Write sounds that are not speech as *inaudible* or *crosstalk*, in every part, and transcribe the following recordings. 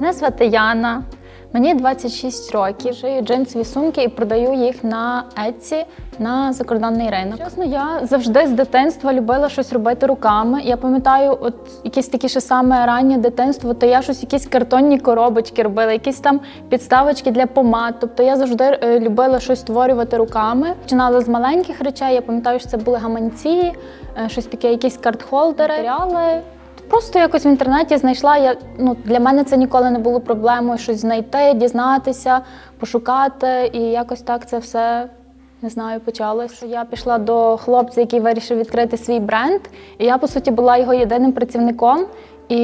Мене звати Яна, мені 26 років. Шию джинсові сумки і продаю їх на Etsy на закордонний ринок. Чесно, я завжди з дитинства любила щось робити руками. Я пам'ятаю, от якісь такі ще саме раннє дитинство, то я щось, якісь картонні коробочки робила, якісь там підставочки для помад. Тобто я завжди е, любила щось створювати руками. Починала з маленьких речей. Я пам'ятаю, що це були гаманці, е, щось таке, якісь картхолдери, матеріали. Просто якось в інтернеті знайшла. Я ну для мене це ніколи не було проблемою щось знайти, дізнатися, пошукати. І якось так це все не знаю, почалось. Я пішла до хлопця, який вирішив відкрити свій бренд. І я, по суті, була його єдиним працівником. І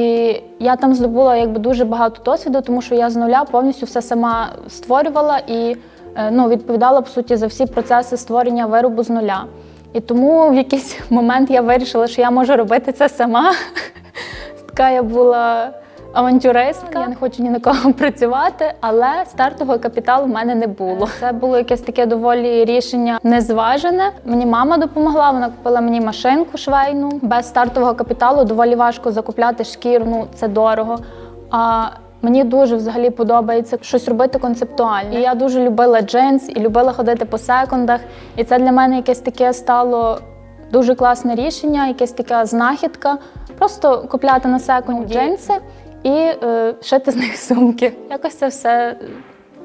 я там здобула якби дуже багато досвіду, тому що я з нуля повністю все сама створювала і е, ну, відповідала по суті за всі процеси створення виробу з нуля. І тому в якийсь момент я вирішила, що я можу робити це сама. Така я була авантюристка. Я не хочу ні на кого *laughs* працювати, але стартового капіталу в мене не було. Це було якесь таке доволі рішення незважене. Мені мама допомогла, вона купила мені машинку швейну. Без стартового капіталу доволі важко закупляти шкіру, ну це дорого. А Мені дуже взагалі подобається щось робити концептуально. І я дуже любила джинс і любила ходити по секондах. І це для мене якесь таке стало дуже класне рішення, якась така знахідка. Просто купляти на секунді джинси і е, шити з них сумки. Якось це все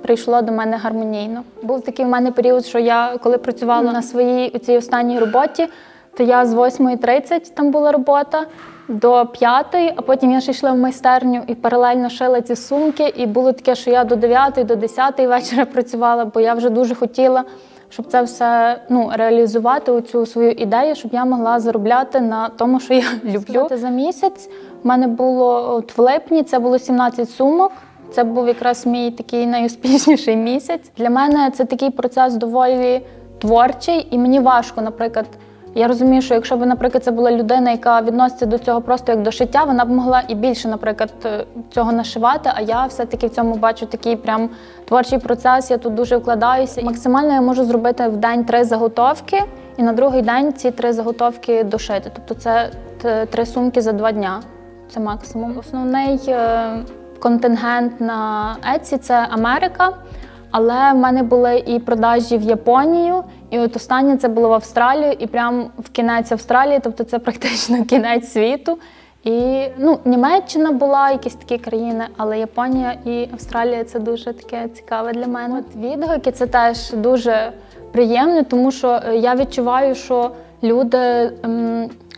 прийшло до мене гармонійно. Був такий в мене період, що я коли працювала на своїй цій останній роботі, то я з 8.30 там була робота до 5, а потім я ще йшла в майстерню і паралельно шила ці сумки. І було таке, що я до 9, до 10 вечора працювала, бо я вже дуже хотіла, щоб це все ну, реалізувати цю свою ідею, щоб я могла заробляти на тому, що я люблю. За місяць в мене було от в липні, це було 17 сумок. Це був якраз мій такий найуспішніший місяць. Для мене це такий процес доволі творчий, і мені важко, наприклад. Я розумію, що якщо б, наприклад, це була людина, яка відноситься до цього просто як до шиття, вона б могла і більше, наприклад, е, цього нашивати. А я все-таки в цьому бачу такий прям творчий процес. Я тут дуже вкладаюся. Максимально я можу зробити в день три заготовки, і на другий день ці три заготовки дошити. Тобто це три сумки за два дня. Це максимум. Основний е, контингент на Etsy – це Америка. Але в мене були і продажі в Японію, і от останнє це було в Австралію, і прям в кінець Австралії, тобто це *laughs* практично кінець світу. І ну, Німеччина була, якісь такі країни, але Японія і Австралія це дуже таке цікаве для мене. От відгуки це теж дуже приємно, тому що е, я відчуваю, що люди.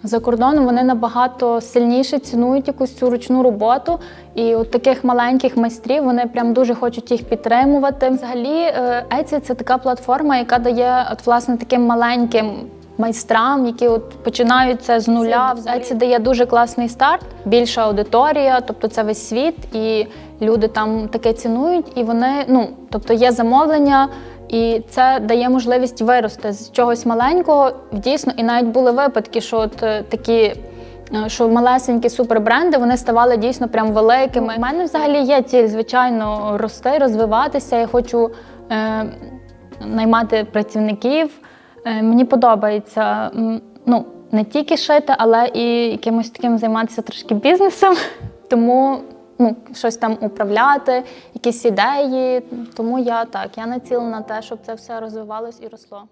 За кордоном вони набагато сильніше цінують якусь цю ручну роботу. І от таких маленьких майстрів вони прям дуже хочуть їх підтримувати. Взагалі, е, Etsy – це така платформа, яка дає от, власне таким маленьким майстрам, які от починають це з нуля. Etsy дає дуже класний старт, більша аудиторія, тобто це весь світ, і люди там таке цінують. І вони, ну тобто, є замовлення. І це дає можливість вирости з чогось маленького. Дійсно, і навіть були випадки, що от е, такі. е, Що малесенькі супербренди вони ставали дійсно прям великими. У мене взагалі є ціль, звичайно, рости, розвиватися. Я хочу е, наймати працівників. Е, мені подобається ну, не тільки шити, але і якимось таким займатися трошки бізнесом. *laughs* Тому ну, щось там управляти, якісь ідеї. Тому я так, я націлена на те, щоб це все розвивалось і росло.